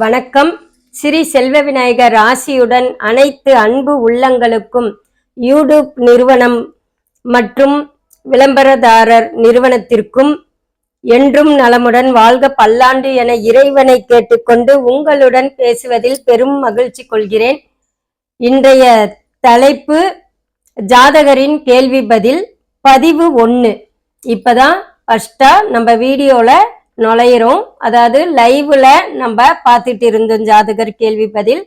வணக்கம். ஸ்ரீ செல்வ விநாயகர் ராசியுடன் அனைத்து அன்பு உள்ளங்களுக்கும் யூடியூப் நிறுவனம் மற்றும் விளம்பரதாரர் நிறுவனத்திற்கும் என்றும் நலமுடன் வாழ்க பல்லாண்டு என இறைவனை கேட்டுக்கொண்டு உங்களுடன் பேசுவதில் பெரும் மகிழ்ச்சி கொள்கிறேன். இன்றைய தலைப்பு ஜாதகரின் கேள்வி பதில் பதிவு ஒன்று இப்போதான் ஃபஸ்ட்டாக நம்ம வீடியோவில் நுழையிறோம். அதாவது லைவ்ல நம்ம பார்த்துட்டு இருந்தோம் ஜாதகர் கேள்வி பதில்.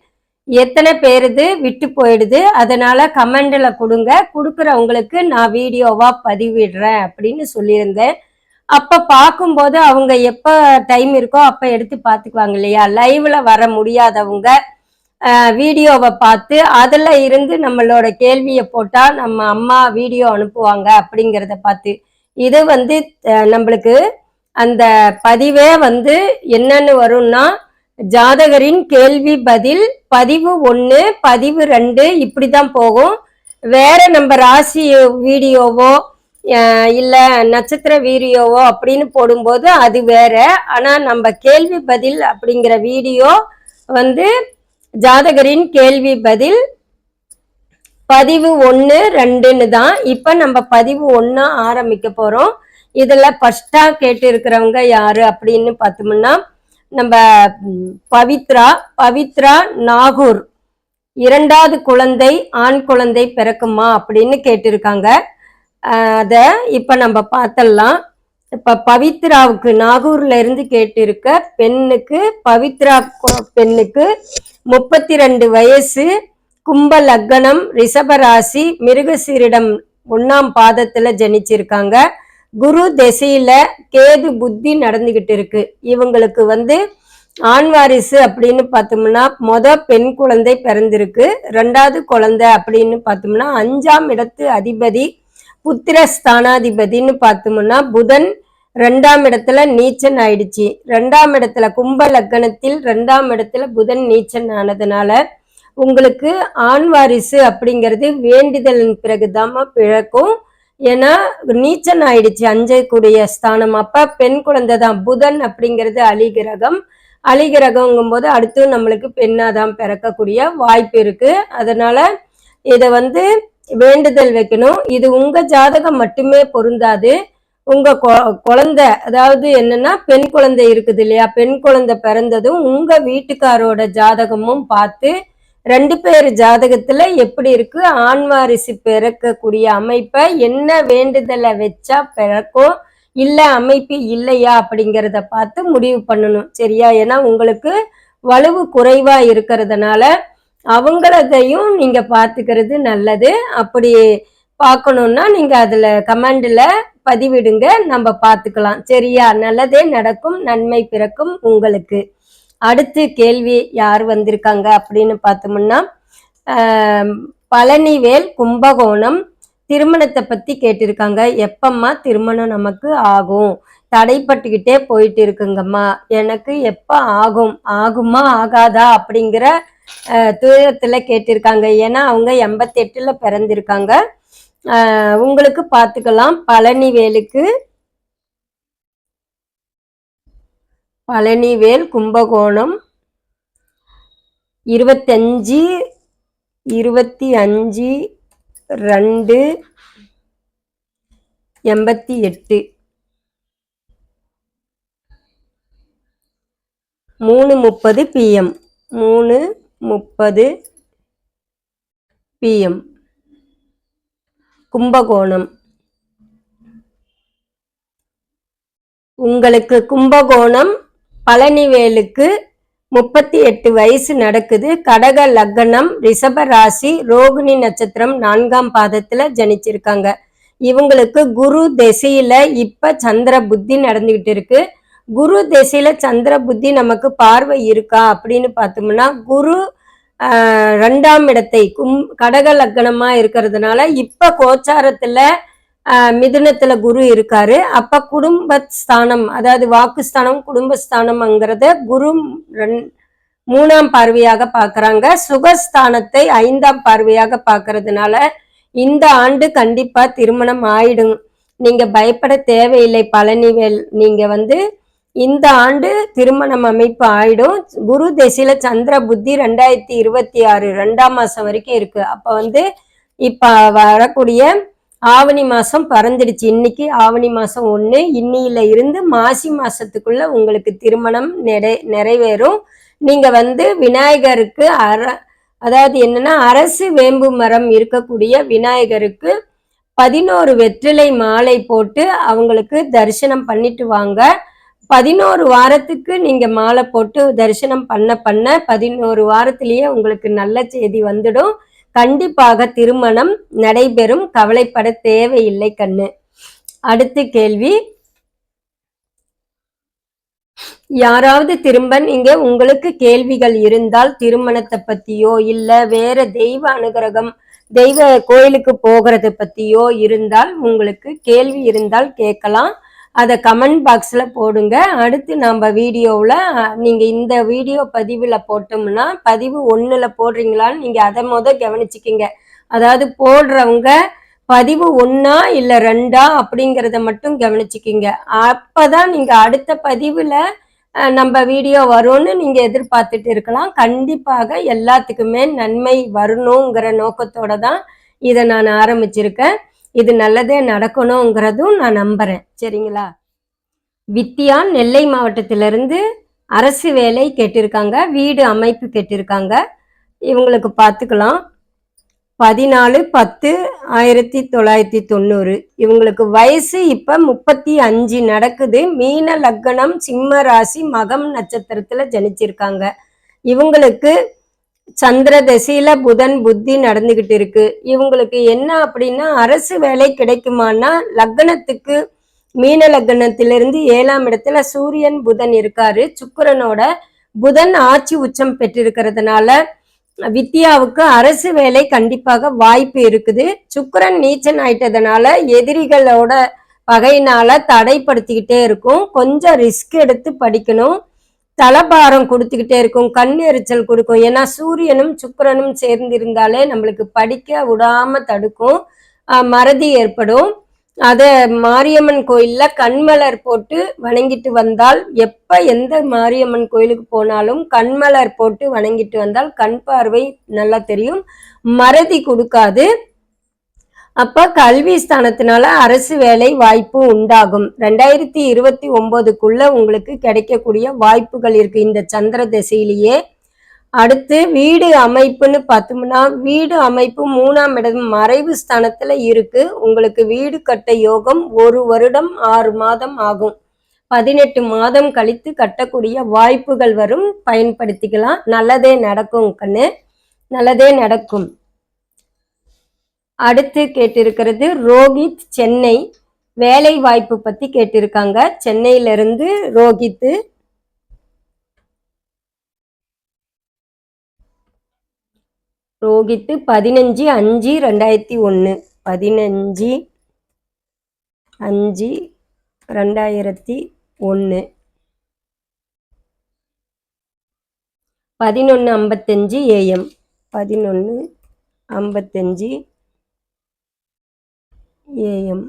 எத்தனை பேருது விட்டு போயிடுது. அதனால கமெண்ட்ல கொடுங்க. கொடுக்குறவங்களுக்கு நான் வீடியோவா பதிவிடுறேன் அப்படின்னு சொல்லியிருந்தேன். அப்ப பார்க்கும்போது அவங்க எப்ப டைம் இருக்கோ அப்ப எடுத்து பார்த்துக்குவாங்க இல்லையா? லைவ்ல வர முடியாதவங்க வீடியோவை பார்த்து அதில் இருந்து நம்மளோட கேள்வியை போட்டால் நம்ம அம்மா வீடியோ அனுப்புவாங்க அப்படிங்கிறத பார்த்து. இது வந்து நம்மளுக்கு அந்த பதிவே வந்து என்னன்னு வரும்னா ஜாதகரின் கேள்வி பதில் பதிவு ஒன்று பதிவு ரெண்டு இப்படி தான் போகும். வேற நம்ம ராசி வீடியோவோ இல்லை நட்சத்திர வீடியோவோ அப்படின்னு போடும்போது அது வேற. ஆனால் நம்ம கேள்வி பதில் அப்படிங்கிற வீடியோ வந்து ஜாதகரின் கேள்வி பதில் பதிவு ஒன்று ரெண்டுன்னு தான். இப்போ நம்ம பதிவு ஒன்றா ஆரம்பிக்க போகிறோம் இதில் ஃபர்ஸ்டா கேட்டு இருக்கிறவங்க யாரு அப்படின்னு பார்த்தோம்னா நம்ம பவித்ரா பவித்ரா நாகூர். இரண்டாவது குழந்தை ஆண் குழந்தை பிறக்குமா அப்படின்னு கேட்டிருக்காங்க. அதை இப்போ நம்ம பார்த்தலாம் இப்போ பவித்ராவுக்கு நாகூர்ல இருந்து கேட்டிருக்க பெண்ணுக்கு பவித்ரா பெண்ணுக்கு முப்பத்தி ரெண்டு வயசு கும்ப லக்னம் ரிஷபராசி மிருகசீரிடம் ஒண்ணாம் பாதத்துல ஜனிச்சிருக்காங்க. குரு திசையில கேது புத்தி நடந்துகிட்டு இருக்கு. இவங்களுக்கு வந்து ஆண் வாரிசு அப்படின்னு பார்த்தோம்னா மொத பெண் குழந்தை பிறந்திருக்கு. ரெண்டாவது குழந்தை அப்படின்னு பார்த்தோம்னா அஞ்சாம் இடத்து அதிபதி புத்திர ஸ்தானாதிபதின்னு பார்த்தோம்னா புதன் ரெண்டாம் இடத்துல நீச்சன் ஆயிடுச்சு. ரெண்டாம் இடத்துல கும்ப லக்னத்தில் ரெண்டாம் இடத்துல புதன் நீச்சன் ஆனதுனால உங்களுக்கு ஆண் வாரிசு அப்படிங்கிறது வேண்டுதலின் பிறகுதாம்மா பிறக்கும். ஏன்னா நீச்சன் ஆயிடுச்சு அஞ்சக்கூடிய ஸ்தானம். அப்ப பெண் குழந்தை தான். புதன் அப்படிங்கிறது அலிகிரகம் அலிகிரகங்கும் போது அடுத்து நம்மளுக்கு பெண்ணாதான் பிறக்கக்கூடிய வாய்ப்பு இருக்கு. அதனால இதை வந்து வேண்டுதல் வைக்கணும். இது உங்க ஜாதகம் மட்டுமே பொருந்தாது. உங்க கொ- குழந்தை அதாவது என்னன்னா பெண் குழந்தை இருக்குது இல்லையா? பெண் குழந்தை பிறந்ததும் உங்க வீட்டுக்காரோட ஜாதகமும் பார்த்து ரெண்டு பேர் ஜாதகத்துல எப்படி இருக்கு? ஆண் வாரிசு பிறக்கக்கூடிய அமைப்பை என்ன வேண்டுதலை வச்சா பிறக்கும்? இல்ல அமைப்பு இல்லையா அப்படிங்கிறத பார்த்து முடிவு பண்ணணும். சரியா? ஏன்னா உங்களுக்கு வலுவு குறைவா இருக்கிறதுனால அவங்களதையும் நீங்க பார்த்துக்கிறது நல்லது. அப்படி பார்க்கணும்னா நீங்க அதுல கமெண்ட்ல பதிவிடுங்க. நம்ம பார்த்துக்கலாம். சரியா? நல்லதே நடக்கும். நன்மை பிறக்கும் உங்களுக்கு. அடுத்து கேள்வி யார் வந்திருக்காங்க அப்படின்னு பார்த்தோம்னா பழனிவேல் கும்பகோணம் திருமணத்தை பத்தி கேட்டிருக்காங்க. எப்பம்மா திருமணம் நமக்கு ஆகும்? தடைப்பட்டுக்கிட்டே போயிட்டு இருக்குங்கம்மா. எனக்கு எப்ப ஆகும்? ஆகுமா ஆகாதா அப்படிங்கிற தூரத்தில் துயரத்துல கேட்டிருக்காங்க. ஏன்னா அவங்க எண்பத்தி எட்டுல பிறந்திருக்காங்க உங்களுக்கு பார்த்துக்கலாம். பழனிவேலுக்கு பழனிவேல் கும்பகோணம் இருபத்தஞ்சி இருபத்தி அஞ்சு ரெண்டு எண்பத்தி எட்டு. மூணு முப்பது பிஎம் மூணு முப்பது பிஎம் கும்பகோணம். உங்களுக்கு கும்பகோணம் பழனிவேலுக்கு முப்பத்தி எட்டு வயசு நடக்குது. கடக லக்னம் ரிஷப ராசி ரோகிணி நட்சத்திரம் நான்காம் பாதத்துல ஜனிச்சிருக்காங்க. இவங்களுக்கு குரு திசையில இப்ப சந்திர புத்தி நடந்துகிட்டு இருக்கு. குரு திசையில சந்திர புத்தி நமக்கு பார்வை இருக்கா அப்படின்னு பார்த்தோம்னா குரு ரெண்டாம் இடத்தை கும் கடக லக்னமா இருக்கிறதுனால இப்ப கோச்சாரத்துல மிதுனத்துல குரு இருக்காரு. அப்ப குடும்பஸ்தானம் அதாவது வாக்குஸ்தானம் குடும்பஸ்தானம்ங்கிறத குரு ரெண்- மூணாம் பார்வையாக பாக்குறாங்க. சுகஸ்தானத்தை ஐந்தாம் பார்வையாக பார்க்கறதுனால இந்த ஆண்டு கண்டிப்பா திருமணம் ஆயிடும். நீங்க பயப்பட தேவையில்லை பழனிவேல். நீங்க வந்து இந்த ஆண்டு திருமணம் அமைப்பு ஆயிடும். குரு திசையில சந்திர புத்தி ரெண்டாயிரத்தி இருபத்தி ஆறு ரெண்டாம் மாசம் வரைக்கும் இருக்கு. அப்ப வந்து இப்ப வரக்கூடிய ஆவணி மாசம் பறந்துடுச்சு. இன்னைக்கு ஆவணி மாசம் ஒண்ணு. இன்னியில இருந்து மாசி மாசத்துக்குள்ள உங்களுக்கு திருமணம் நிறை நிறைவேறும். நீங்க வந்து விநாயகருக்கு அர அதாவது என்னன்னா அரசு வேம்பு மரம் இருக்கக்கூடிய விநாயகருக்கு பதினோரு வெற்றிலை மாலை போட்டு அவங்களுக்கு தரிசனம் பண்ணிட்டு வாங்க. பதினோரு வாரத்துக்கு நீங்க மாலை போட்டு தரிசனம் பண்ண பண்ண பதினோரு வாரத்திலேயே உங்களுக்கு நல்ல செய்தி வந்துடும். கண்டிப்பாக திருமணம் நடைபெறும். கவலைப்பட தேவையில்லை கண்ணு. அடுத்த கேள்வி. யாராவது திரும்ப நீங்க உங்களுக்கு கேள்விகள் இருந்தால் திருமணத்தை பத்தியோ இல்ல வேற தெய்வ அனுகிரகம் தெய்வ கோயிலுக்கு போகிறத பத்தியோ இருந்தால் உங்களுக்கு கேள்வி இருந்தால் கேட்கலாம். அதை கமெண்ட் பாக்ஸில் போடுங்க. அடுத்து நம்ம வீடியோவில் நீங்கள் இந்த வீடியோ பதிவில் போட்டோம்னா பதிவு ஒன்றில் போடுறீங்களான்னு நீங்கள் அதை மொதல் கவனிச்சிக்கிங்க. அதாவது போடுறவங்க பதிவு ஒன்றா இல்லை ரெண்டா அப்படிங்கிறத மட்டும் கவனிச்சிக்கிங்க. அப்போ தான் நீங்கள் அடுத்த பதிவில் நம்ம வீடியோ வரும்னு நீங்கள் எதிர்பார்த்துட்டு இருக்கலாம். கண்டிப்பாக எல்லாத்துக்குமே நன்மை வரணுங்கிற நோக்கத்தோட தான் இதை நான் ஆரம்பிச்சிருக்கேன். இது நல்லதே நடக்கணுங்கிறதும் நான் நம்புறேன். சரிங்களா? வித்தியா நெல்லை மாவட்டத்திலிருந்து அரசு வேலை கேட்டிருக்காங்க வீடு அமைப்பு கேட்டிருக்காங்க. இவங்களுக்கு பார்த்துக்கலாம். பதினாலு பத்து ஆயிரத்தி தொள்ளாயிரத்தி தொண்ணூறு. இவங்களுக்கு வயசு இப்போ முப்பத்தி அஞ்சு நடக்குது. மீன லக்கணம் சிம்ம ராசி மகம் நட்சத்திரத்தில் ஜனிச்சிருக்காங்க. இவங்களுக்கு சந்திர தசையில புதன் புத்தி நடந்துகிட்டு இருக்கு. இவங்களுக்கு என்ன அப்படின்னா அரசு வேலை கிடைக்குமானா லக்னத்துக்கு மீன லக்னத்திலிருந்து ஏழாம் இடத்துல சூரியன் புதன் இருக்காரு. சுக்கரனோட புதன் ஆட்சி உச்சம் பெற்றிருக்கிறதுனால வித்யாவுக்கு அரசு வேலை கண்டிப்பாக வாய்ப்பு இருக்குது. சுக்கரன் நீச்சன் ஆயிட்டதுனால எதிரிகளோட பகையினால தடைப்படுத்திக்கிட்டே இருக்கும். கொஞ்சம் ரிஸ்க் எடுத்து படிக்கணும். தலபாரம் கொடுத்துக்கிட்டே இருக்கும் கண் எரிச்சல் கொடுக்கும். ஏன்னா சூரியனும் சுக்கரனும் சேர்ந்திருந்தாலே நம்மளுக்கு படிக்க விடாம தடுக்கும். மறதி ஏற்படும். அதை மாரியம்மன் கோயில்ல கண்மலர் போட்டு வணங்கிட்டு வந்தால் எப்ப எந்த மாரியம்மன் கோயிலுக்கு போனாலும் கண்மலர் போட்டு வணங்கிட்டு வந்தால் கண் பார்வை நல்லா தெரியும். மறதி கொடுக்காது. அப்ப கல்வி ஸ்தானத்தினால அரசு வேலை வாய்ப்பு உண்டாகும். ரெண்டாயிரத்தி இருபத்தி ஒன்பதுக்குள்ள உங்களுக்கு கிடைக்கக்கூடிய வாய்ப்புகள் இருக்கு இந்த சந்திர திசையிலேயே. அடுத்து வீடு அமைப்புன்னு பார்த்தோம்னா வீடு அமைப்பு மூணாம் இடம் மறைவு ஸ்தானத்துல இருக்கு. உங்களுக்கு வீடு கட்ட யோகம் ஒரு வருடம் ஆறு மாதம் ஆகும். பதினெட்டு மாதம் கழித்து கட்டக்கூடிய வாய்ப்புகள் வரும். பயன்படுத்திக்கலாம். நல்லதே நடக்கும் கண்ணு. நல்லதே நடக்கும். அடுத்து கேட்டிருக்கிறது ரோஹித் சென்னை வேலை வாய்ப்பு பத்தி கேட்டிருக்காங்க. சென்னையிலிருந்து ரோஹித் ரோஹித்து பதினஞ்சு அஞ்சு ரெண்டாயிரத்தி ஒன்று பதினஞ்சு அஞ்சு ரெண்டாயிரத்தி ஒன்று பதினொன்று ஐம்பத்தஞ்சு ஏஎம் பதினொன்று ஐம்பத்தஞ்சு ஏஎம்.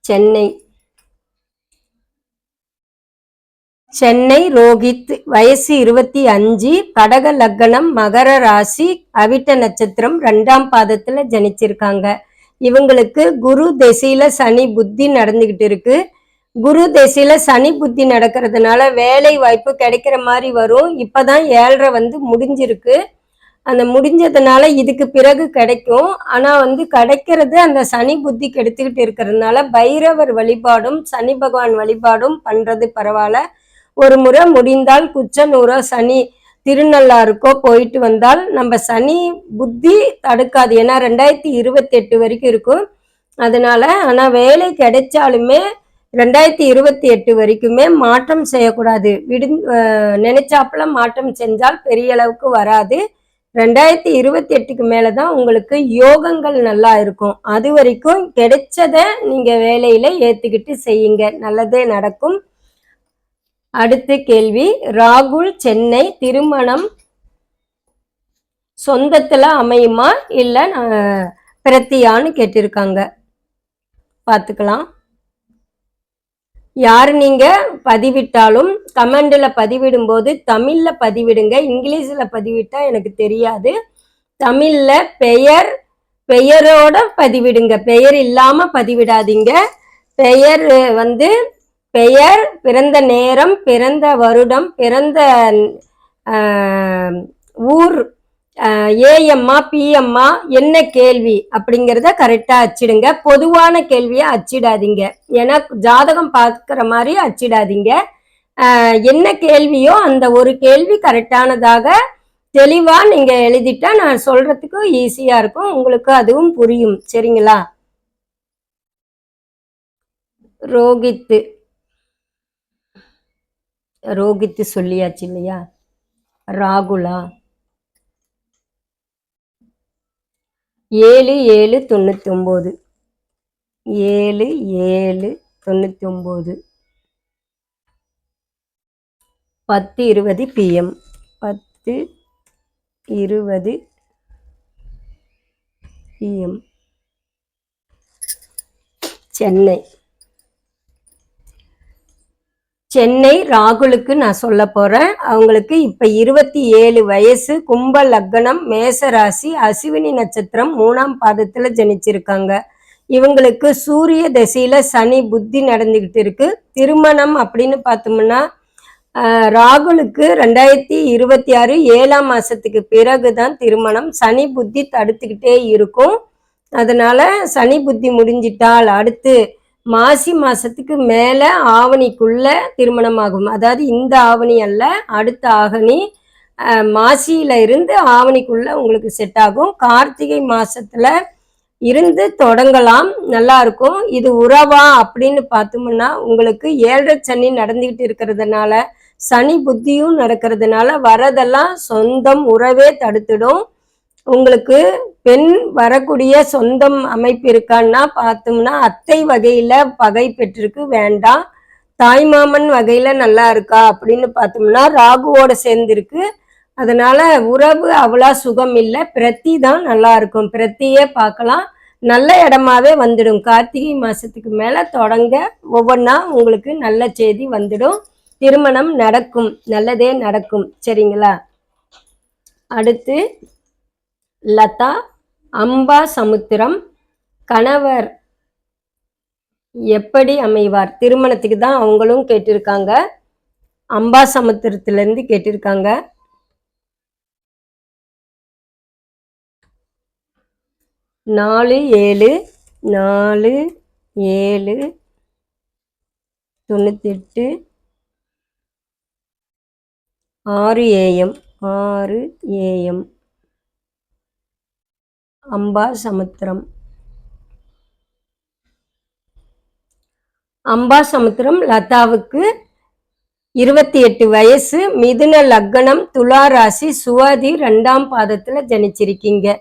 சென்னை. சென்னை ரோஹித் வயசு இருபத்தி அஞ்சு கடக லக்னம் மகர ராசி அவிட்ட நட்சத்திரம் ரெண்டாம் பாதத்துல ஜனிச்சிருக்காங்க. இவங்களுக்கு குரு திசையில சனி புத்தி நடந்துகிட்டு இருக்கு. குரு திசையில சனி புத்தி நடக்கிறதுனால வேலை வாய்ப்பு கிடைக்கிற மாதிரி வரும். இப்பதான் ஏழரை வந்து முடிஞ்சிருக்கு. அந்த முடிஞ்சதுனால இதுக்கு பிறகு கிடைக்கும். ஆனா வந்து கிடைக்கிறது அந்த சனி புத்தி கெடுத்துக்கிட்டு இருக்கிறதுனால பைரவர் வழிபாடும் சனி பகவான் வழிபாடும் பண்றது பரவாயில்ல. ஒரு முறை முடிந்தால் குச்சனூரோ சனி திருநள்ளாருக்கோ போயிட்டு வந்தால் நம்ம சனி புத்தி தடுக்காது. ஏன்னா ரெண்டாயிரத்தி இருபத்தி எட்டு வரைக்கும் இருக்கும். அதனால ஆனால் வேலை கிடைச்சாலுமே ரெண்டாயிரத்தி இருபத்தி எட்டு வரைக்குமே மாற்றம் செய்யக்கூடாது. விடு நினைச்சாப்புல மாற்றம் செஞ்சால் பெரிய அளவுக்கு வராது. ரெண்டாயிரத்தி இருபத்தி எட்டுக்கு மேலே தான் உங்களுக்கு யோகங்கள் நல்லா இருக்கும். அது வரைக்கும் கிடைச்சதை நீங்கள் வேலையில் ஏற்றுக்கிட்டு செய்யுங்க. நல்லதே நடக்கும். அடுத்த கேள்வி ராகுல் சென்னை திருமணம் சொந்தத்தில் அமையுமா இல்லை பிரத்தியான்னு கேட்டிருக்காங்க. பார்த்துக்கலாம். யார் நீங்க? பதிவிட்டாலும் கமெண்ட்ல பதிவிடும்போது தமிழ்ல பதிவிடுங்க. இங்கிலீஷ்ல பதிவிட்டா எனக்கு தெரியாது. தமிழ்ல பெயர் பெயரோட பதிவிடுங்க. பெயர் இல்லாம பதிவிடாதீங்க. பெயர் வந்து பெயர் பிறந்த நேரம் பிறந்த வருடம் பிறந்த ஊர் ஏஎம்மா பிஎம்மா என்ன கேள்வி அப்படிங்கிறத கரெக்டாக அச்சிடுங்க. பொதுவான கேள்வியை அச்சிடாதீங்க. ஏன்னா ஜாதகம் பார்க்குற மாதிரி அச்சிடாதீங்க. என்ன கேள்வியோ அந்த ஒரு கேள்வி கரெக்டானதாக தெளிவாக நீங்கள் எழுதிட்டா நான் சொல்கிறதுக்கும் ஈஸியாக இருக்கும். உங்களுக்கு அதுவும் புரியும். சரிங்களா? ரோகித்து. ரோகித்து சொல்லியாச்சு இல்லையா? ராகுலா. ஏழு ஏழு தொண்ணூற்றொம்போது ஏழு ஏழு தொண்ணூற்றொம்போது பத்து இருபது பிஎம் பத்து இருபது பிஎம் சென்னை. சென்னை ராகுலுக்கு நான் சொல்ல போறேன். அவங்களுக்கு இப்ப இருபத்தி ஏழு வயசு கும்ப லக்னம் மேச ராசி நட்சத்திரம் மூணாம் பாதத்துல ஜனிச்சிருக்காங்க. இவங்களுக்கு சூரிய தசையில் சனி புத்தி நடந்துகிட்டு இருக்கு. திருமணம் அப்படின்னு பார்த்தோம்னா ராகுலுக்கு ரெண்டாயிரத்தி இருபத்தி ஆறு ஏழாம் மாசத்துக்கு பிறகுதான் திருமணம். சனி புத்தி தடுத்துக்கிட்டே இருக்கும். அதனால சனி புத்தி முடிஞ்சிட்டால் அடுத்து மாசி மாசத்துக்கு மேல ஆவணிக்குள்ள திருமணம் ஆகும் அதாவது இந்த ஆவணி அல்ல அடுத்த ஆவணி மாசியில இருந்து ஆவணிக்குள்ள உங்களுக்கு செட் ஆகும். கார்த்திகை மாசத்துல இருந்து தொடங்கலாம். நல்லா இருக்கும். இது உறவா அப்படின்னு பார்த்தோம்னா உங்களுக்கு ஏழரை சனி நடந்துகிட்டு இருக்கிறதுனால சனி புத்தியும் நடக்கிறதுனால வரதெல்லாம் சொந்தம் உறவே தடுத்துடும். உங்களுக்கு பெண் வரக்கூடிய சொந்தம் அமைப்பு இருக்கான்னா பார்த்தோம்னா அத்தை வகையில பகை பெற்றிருக்கு வேண்டாம். தாய்மாமன் வகையில நல்லா இருக்கா அப்படின்னு பார்த்தோம்னா ராகுவோட சேர்ந்திருக்கு. அதனால உறவு அவ்வளோ சுகம் இல்லை பிரத்தி தான் நல்லா இருக்கும். பிரத்தியே பார்க்கலாம். நல்ல இடமாவே வந்துடும். கார்த்திகை மாசத்துக்கு மேல தொடங்க ஒவ்வொன்றா உங்களுக்கு நல்ல செய்தி வந்துடும். திருமணம் நடக்கும். நல்லதே நடக்கும். சரிங்களா? அடுத்து லதா அம்பா சமுத்திரம் கணவர் எப்படி அமைவார்? திருமணத்துக்கு தான் அவங்களும் கேட்டிருக்காங்க. அம்பா சமுத்திரத்திலேருந்து கேட்டிருக்காங்க. நாலு ஏழு நாலு ஏழு தொண்ணூற்றி எட்டு ஆறு ஏஎம் ஆறு ஏஎம் அம்பா சமுத்திரம். அம்பா சமுத்திரம் லதாவுக்கு இருபத்தி எட்டு வயசு. மிதுன லக்னம் துலா ராசி சுவாதி ரெண்டாம் பாதத்துல ஜனிச்சிருக்கீங்க.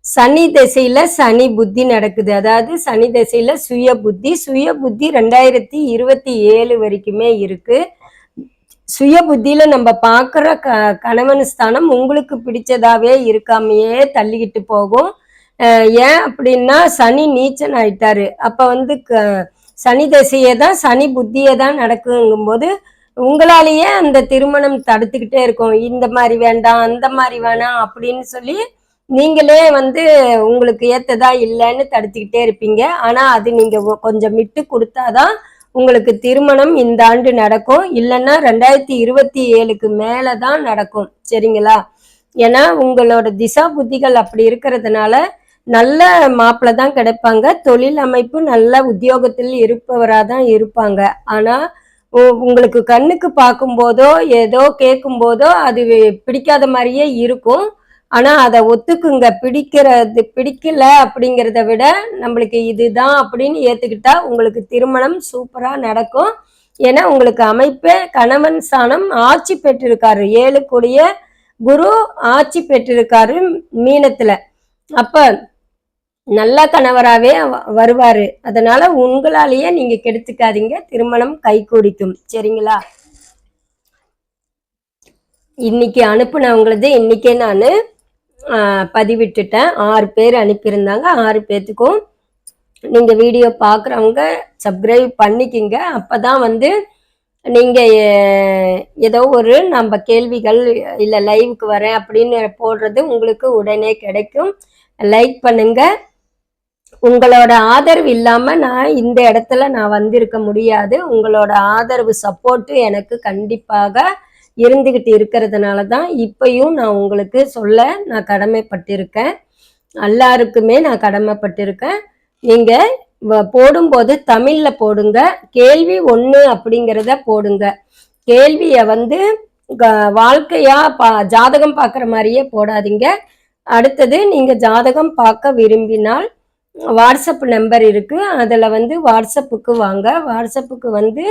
சனி திசையில சனி புத்தி நடக்குது. அதாவது சனி திசையில சுய புத்தி. சுய புத்தி ரெண்டாயிரத்தி இருபத்தி ஏழு வரைக்குமே இருக்கு. சுய புத்தியில நம்ம பார்க்குற க கணவன் ஸ்தானம் உங்களுக்கு பிடிச்சதாவே இருக்காமையே தள்ளிக்கிட்டு போகும். ஏன் அப்படின்னா சனி நீச்சன் ஆயிட்டாரு. அப்ப வந்து க சனி தசையை தான் சனி புத்தியை தான் நடக்குங்கும்போது உங்களாலேயே அந்த திருமணம் தடுத்துக்கிட்டே இருக்கும். இந்த மாதிரி வேண்டாம் அந்த மாதிரி வேணாம் அப்படின்னு சொல்லி நீங்களே வந்து உங்களுக்கு ஏத்ததா இல்லைன்னு தடுத்துக்கிட்டே இருப்பீங்க. ஆனா அது நீங்க கொஞ்சம் விட்டு கொடுத்தாதான் உங்களுக்கு திருமணம் இந்த ஆண்டு நடக்கும். இல்லைன்னா ரெண்டாயிரத்தி இருபத்தி ஏழுக்கு மேல தான் நடக்கும். சரிங்களா? ஏன்னா உங்களோட திசா புத்திகள் அப்படி இருக்கிறதுனால நல்ல மாப்பிள்ள தான் கிடைப்பாங்க. தொழில் அமைப்பு நல்ல உத்தியோகத்தில் இருப்பவராக தான் இருப்பாங்க. ஆனா உ- உங்களுக்கு கண்ணுக்கு பார்க்கும்போதோ ஏதோ கேட்கும் போதோ அது பிடிக்காத மாதிரியே இருக்கும். ஆனா அதை ஒத்துக்குங்க. பிடிக்கிறது பிடிக்கல அப்படிங்கிறத விட நம்மளுக்கு இதுதான் அப்படின்னு ஏத்துக்கிட்டா உங்களுக்கு திருமணம் சூப்பரா நடக்கும். ஏன்னா உங்களுக்கு அமைப்பே கணவன் ஸ்தானம் ஆட்சி பெற்றிருக்காரு. ஏழு கூடிய குரு ஆட்சி பெற்றிருக்காரு மீனத்துல. அப்ப நல்ல கணவராகவே வ- வருவாரு. அதனால உங்களாலேயே நீங்கள் கெடுத்துக்காதீங்க. திருமணம் கைகூடிக்கும். சரிங்களா? இன்னைக்கு அனுப்புனவங்களது இன்றைக்கே நான் பதிவிட்டுட்டேன். ஆறு பேர் அனுப்பியிருந்தாங்க. ஆறு பேர்த்துக்கும் நீங்கள் வீடியோ பார்க்குறவங்க சப்ஸ்கிரைப் பண்ணிக்கிங்க. அப்பதான் வந்து நீங்கள் ஏதோ ஒரு நம்ம கேள்விகள் இல்லை லைவுக்கு வரேன் அப்படின்னு போடுறது உங்களுக்கு உடனே கிடைக்கும். லைக் பண்ணுங்கள் உங்களோட ஆதரவு இல்லாம நான் இந்த இடத்துல நான் வந்திருக்க முடியாது. உங்களோட ஆதரவு சப்போர்ட்டு எனக்கு கண்டிப்பாக இருந்துகிட்டு இருக்கிறதுனால தான் இப்பையும் நான் உங்களுக்கு சொல்ல நான் கடமைப்பட்டிருக்கேன். எல்லாருக்குமே நான் கடமைப்பட்டிருக்கேன். நீங்க வ- போடும்போது தமிழ்ல போடுங்க. கேள்வி ஒன்று அப்படிங்கிறத போடுங்க. கேள்விய வந்து க- வாழ்க்கையா பா ஜாதகம் பார்க்குற மாதிரியே போடாதீங்க. அடுத்தது நீங்க ஜாதகம் பார்க்க விரும்பினால் வாட்ஸ்அப் நம்பர் இருக்குது அதில் வந்து வாட்ஸ்அப்புக்கு வாங்க. வாட்ஸ்அப்புக்கு வந்து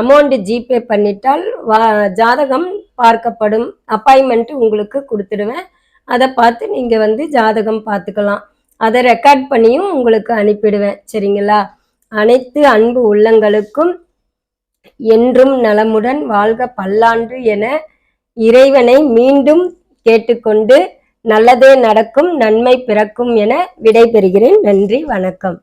அமௌண்ட் ஜிபே பண்ணிட்டால் வா ஜாதகம் பார்க்கப்படும். அப்பாயின்மெண்ட்டு உங்களுக்கு கொடுத்துடுவேன். அதை பார்த்து நீங்கள் வந்து ஜாதகம் பார்த்துக்கலாம். அதை ரெக்கார்ட் பண்ணியும் உங்களுக்கு அனுப்பிடுவேன். சரிங்களா? அனைத்து அன்பு உள்ளங்களுக்கும் என்றும் நலமுடன் வாழ்க பல்லாண்டு என இறைவனை மீண்டும் கேட்டுக்கொண்டு நல்லதே நடக்கும் நன்மை பிறக்கும் என விடைபெறுகிறேன். நன்றி வணக்கம்.